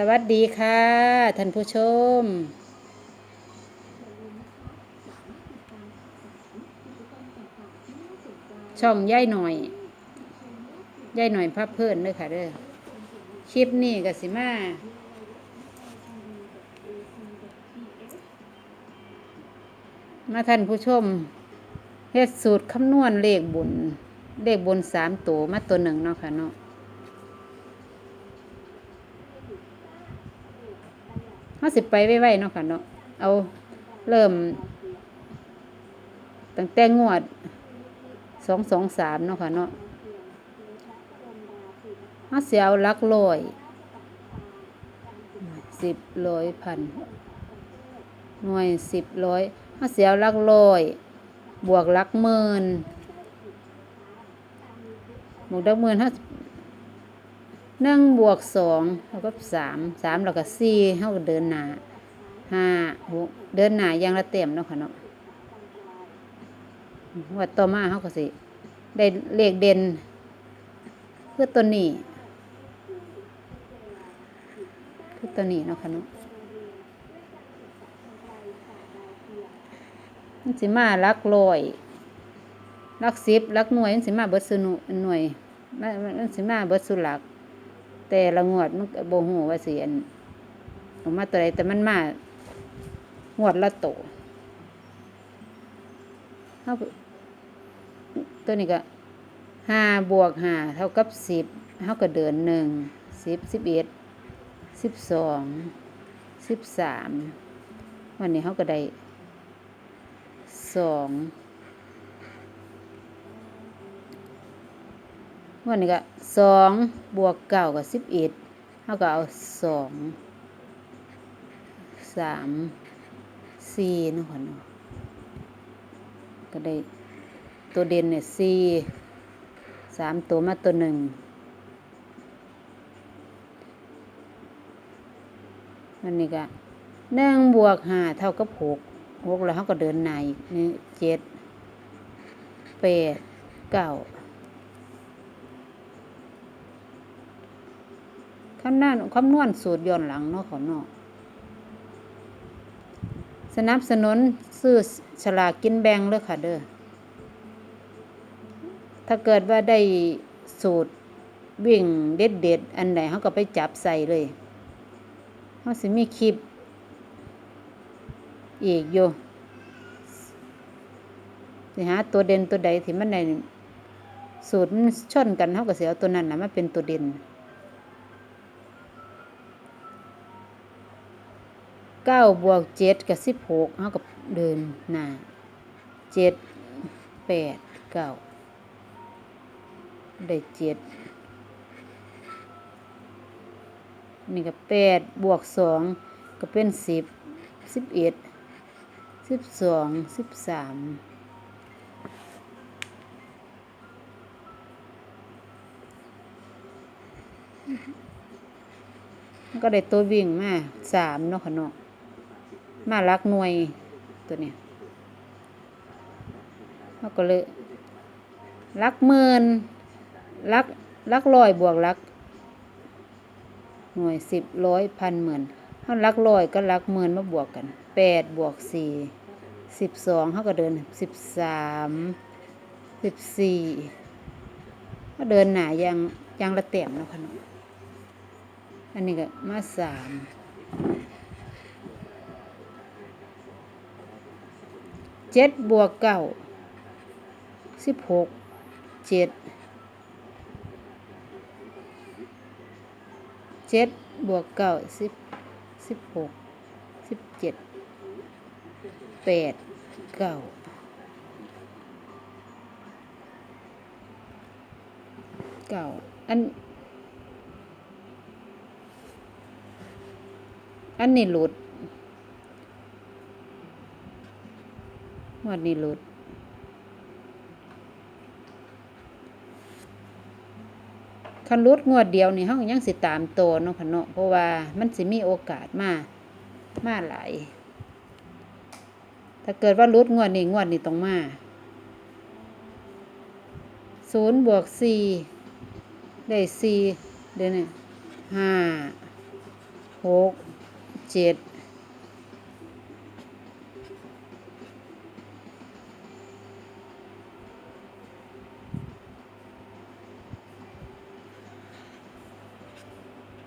สวัสดีค่ะ ท่านผู้ชมช่องย่ายหน่อยย่ายหน่อยภาพเพื่อนเลยค่ะเด้อคลิปนี้ก็สิมามาท่านผู้ชมเฮ็ดสูตรคำนวณเลขบุญเลขบนสามตัวมาตัวหนึ่งเนาะค่ะเนาะ เขาสิไปไว้ๆเนาะค่ะเนาะเอาเริ่ม ตั้งแต่งวดสองสองสามเนาะค่ะเนาะเขาเสียเอาลักร้อยสิบร้อยพันหน่วยสิบร้อยเขาเสียเอาลักร้อย บวกลักหมื่นบวกลักหมื่นเขา หนึ่งบวกสองเท่ากับสามสามแล้วก็สี่เท่ากับเดินหนาห้าหกเดินหนาอย่างละเต็มเนาะค่ะเนาะวัดต่อมาเขาก็สิได้เลขเด่นคือตัวนี้คือตัวนี้เนาะค่ะเนาะมันสิมาลักลอยลักสิบลักหน่วยมันสิมาเบิดสุหน่วยมันมันสิมาเบิดสุหลัก แต่ละงวดมันก็บ่ฮู้ว่าสิอันออกมาตัวใดแต่มันมางวดละโตเฮาตัวนี้ก็ห้าบวกห้าเท่ากับสิบเฮาก็เดินหนึ่งสิบสิบเอ็ดสิบสองสิบสามวันนี้เฮาก็ได้สอง วันนี้ก็สองบวกเก้ากับสิบเอ็ดเท่ากับเอาสองสามสี่นะค่ะเนก็ได้ตัวเด่นเนี่ยสี่สามตัวมาตัวหนึ่งวันนี้ก็หนึ่งบวกห้าเท่ากับหกหกแล้วเขาก็เดินหน้าอีกนี่เจ็ดแปดเก้า คำนวณคำนวณสูตรย้อนหลังเนาะขอเนาะสนับสนุนซื้อฉลากกินแบ่งเลยค่ะเด้อ ถ้าเกิดว่าได้สูตรวิ่งเด็ดเด็ดๆอันไหนเขาก็ไปจับใส่เลยเขาสิมีคลิป อีกอยู่สิหาตัวเด่นตัวใดที่มันในสูตรมันชนกันเขาก็เสียเอาตัวนั้นนะมาเป็นตัวเด่น เก้าบวกเจ็ดกับสิบหกเท่ากับเดินหน้าเจ็ดแปดเก้าได้เจ็ดนี่ก็แปดบวกสองก็เป็นสิบสิบเอ็ดสิบสองสิบสามก็ได้ตัววิ่งมาสามเนาะค่ะเนาะ มารักหน่วยตัวเนี้ยเขาก็เลยรักหมื่นรักรักร้อยบวกรัก หน่วยสิบร้อยพันหมื่นเขารักร้อยก็รักหมื่นมาบวกกันแปดบวกสี่สิบสองเขาก็เดินสิบสามสิบสี่ก็เดินหนายังยังละเต็มแล้วค่ะเนาะอันนี้ก็มาสาม เจ็ดบวกเก้าสิบหกเจ็ดเจ็ดบวกเก้าสิบสิบหกสิบเจ็ดแปดเก้าเก้าอัน อันนี้หลุด วดนี้หลุดคันรุดงวดเดียวนี่เฮายังสิตามโตเนาะค่ะเนาะเพราะว่ามันสิมีโอกาสมามาหลายถ้าเกิดว่ารุดงวดนี้งวดนี้ต้องมาศูนย์บวกสี่ได้สี่เดี๋ยวนี้ห้าหกเจ็ด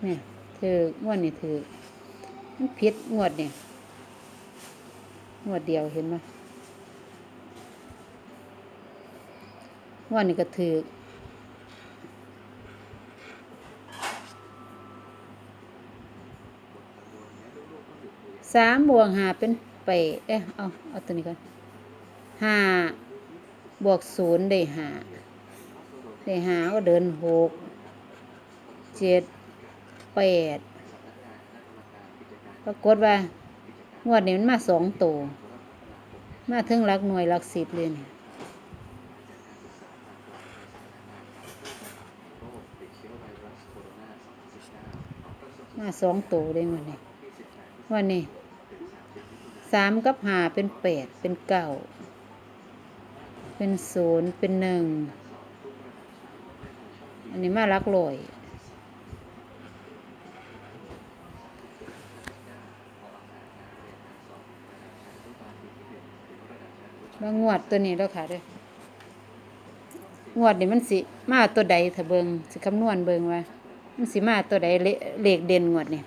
เนี่ย ถืองวดนี่ถือมันผิดงวดเนี่ยงวดเดียวเห็นไหมงวดนี่ก็ถือสามบวกหาเป็นเปเอ๊ะเอาเอาตัวนี้ก่อนหาบวกศูนย์ได้หาได้หาก็เดินหกเจ็ด แปดปรากฏว่างวดนี้มันมาสองตัวมาถึงหลักหน่วยหลักสิบเลยเนี่ยมาสองตัวเลยวันนี้วันนี้สามกับหาเป็นแปดเป็นเก้าเป็นศูนย์เป็นหนึ่งอันนี้มาลักลอย มางวดตัวนี้แล้วค่ะเด้องวดนี่มันสิมาตัวใดถ้าเบิงสิคำนวณเบิงว่า มันสิมาตัวใดเลเลขเด่นงวดนี่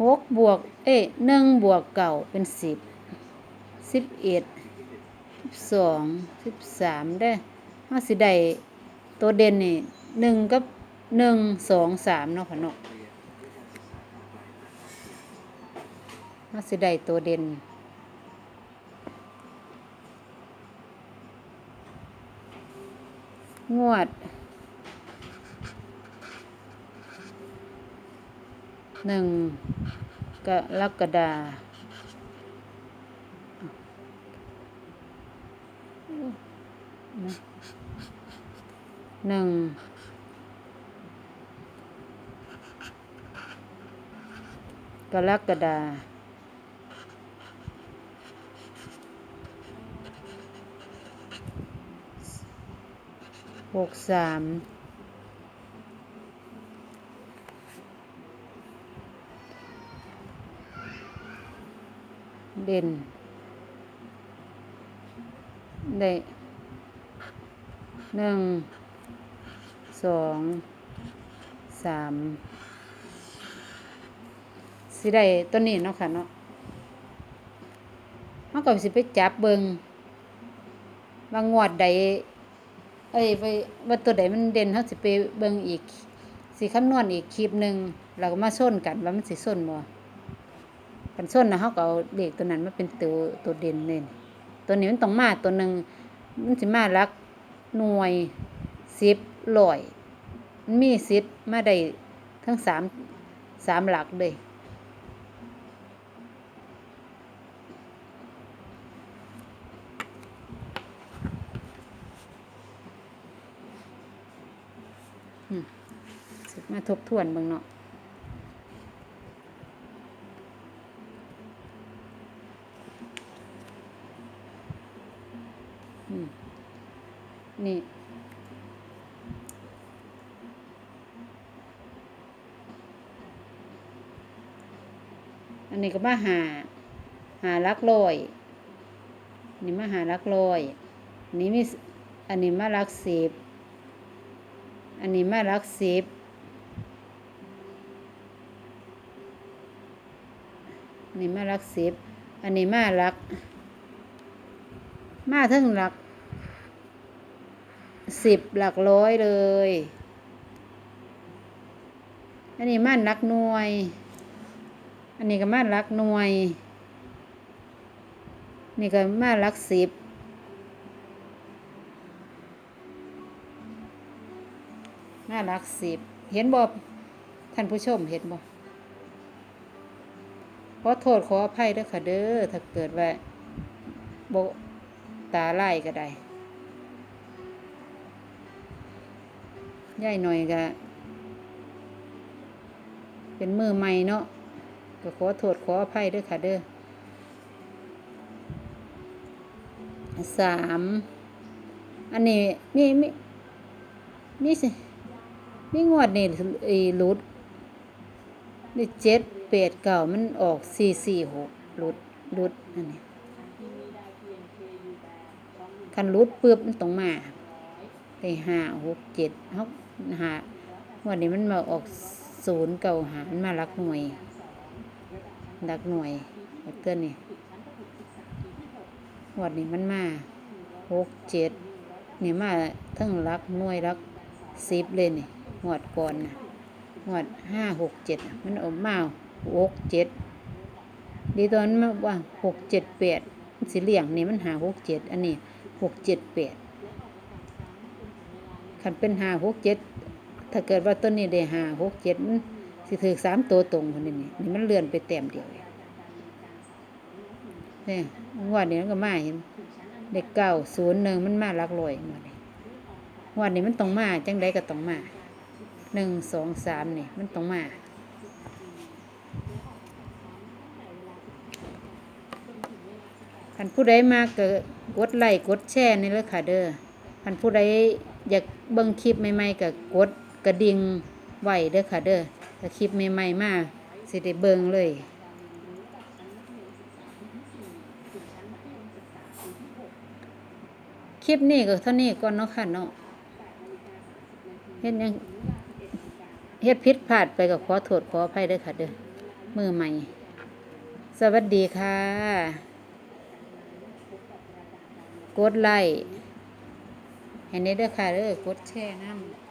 หกบวก เอ้ยหนึ่งบวกเก่าเป็นสิบสิบเอ็ดสิบสองสิบสามได้ห้าสิได้ตัวเด่นนี่หนึ่งกับหนึ่งสองสามเนาะค่ะเนาะห้าสิได้ตัวเด่น งวด หนึ่งกรกฎาหนึ่งกรกฎา หกสามเด่น ได้หนึ่งสองสามสิได้ตัวนี้เนาะค่ะเนาะเขาก็สิไปจับเบิงว่างวดใด เอ้ยไปว่าตัวใดมันเด่นเขาสิไปเบิงอีกสิคำนวณอีกคลิปหนึ่งแล้วก็มาส้นกันว่ามันสิส้นบ่กันส้นนะเขาก็เอาเลขตัวนั้นมาเป็นตัวตัวเด่นเลยนี่ตัวนี้มันต้องมาตัวหนึ่งมันสิมาลักหน่วยสิบร้อยมันมีสิทธิ์มาได้ทั้งสามสามหลักเลย อืมสิมาทบทวนเบิ่งเนาะอืมนี่อันนี้ก็มาหา หาลักลอยนี่มาหาลักลอยนนี้มีอันนี้มาลักสิบ อันนี้มาลักสิบอันนี้มาลักสิบอันนี้มาลัก มาถึงหลักสิบหลักร้อยเลย อันนี้ม่านรักหน่วย อันนี้ก็ม่านรักหน่วย นี่ก็ม่านรักสิบ มานรักสิบ เห็นบ่ท่านผู้ชมเห็นบ่ขอโทษขออภัยเด้อค่ะเด้อถ้าเกิดว่าโบตาไล่ก็ได้ย่ายหน่อยก็เป็นมือใหม่เนาะก็ขอโทษขออภัยด้วยค่ะเด้อสามอันนี้มีมีมีสิ มีงวดนี่ไอ้หลุดมได้เจ็ดแปดเก่ามันออกสี่สี่หกหลุดหลุดอันนี้คันหลุดปึ๊บมันต้องมาได้ห้าหกเจ็ดหกหาวันนี้มันมาออกศูนย์เก่าหามันมารักหน่วยรักหน่วยเอาเตือนนี่วันนี้มันมาหกเจ็ดนี่มาทั้งรักหน่วยรักสิบเลยนี่ หวดก่อนนะงวดห้าหกเจ็ดมันออกมาหกเจ็ดดีตอนนั้นมาว่าหกเจ็ดแปดสีเหลี่ยงนี่มันหาหกเจ็ดอันนี้หกเจ็ดแปดคันเป็นหาหกเจ็ดถ้าเกิดว่าต้นนี้ได้หาหกเจ็ดมันสิถือสามตัวตรงคนนี้นี่นี่มันเลื่อนไปแต้มเดียวเองนี่ยงวดนี้มันก็มาเห็นเด็กเก้าศูนย์หนึ่งมันมาลักลอยงวดนี้งวดนี้มันต้องมาจังใดก็ต้องมา หนึ่งสองสามนี่มันต้องมาคันผู้ใดมาเกิดกดไลค์กดแชร์นี่เลยค่ะเด้อคันผู้ใดอยากเบิ่งคลิปใหม่ๆก็กดกระดิ่งไหวเด้อค่ะเด้อถ้าคลิปใหม่ๆมาสิได้เบิ่งเลยคลิปนี้ก็เท่านี้ก่อนเนาะค่ะเนาะเฮ็ดหยัง เฮ็ดผิดพลาดไปกับขอโทษขออภัยเด้อค่ะเด้อมือใหม่ สวัสดีค่ะ กดไลค์ให้ในเด้อค่ะเด้อกดแชร์น้ำ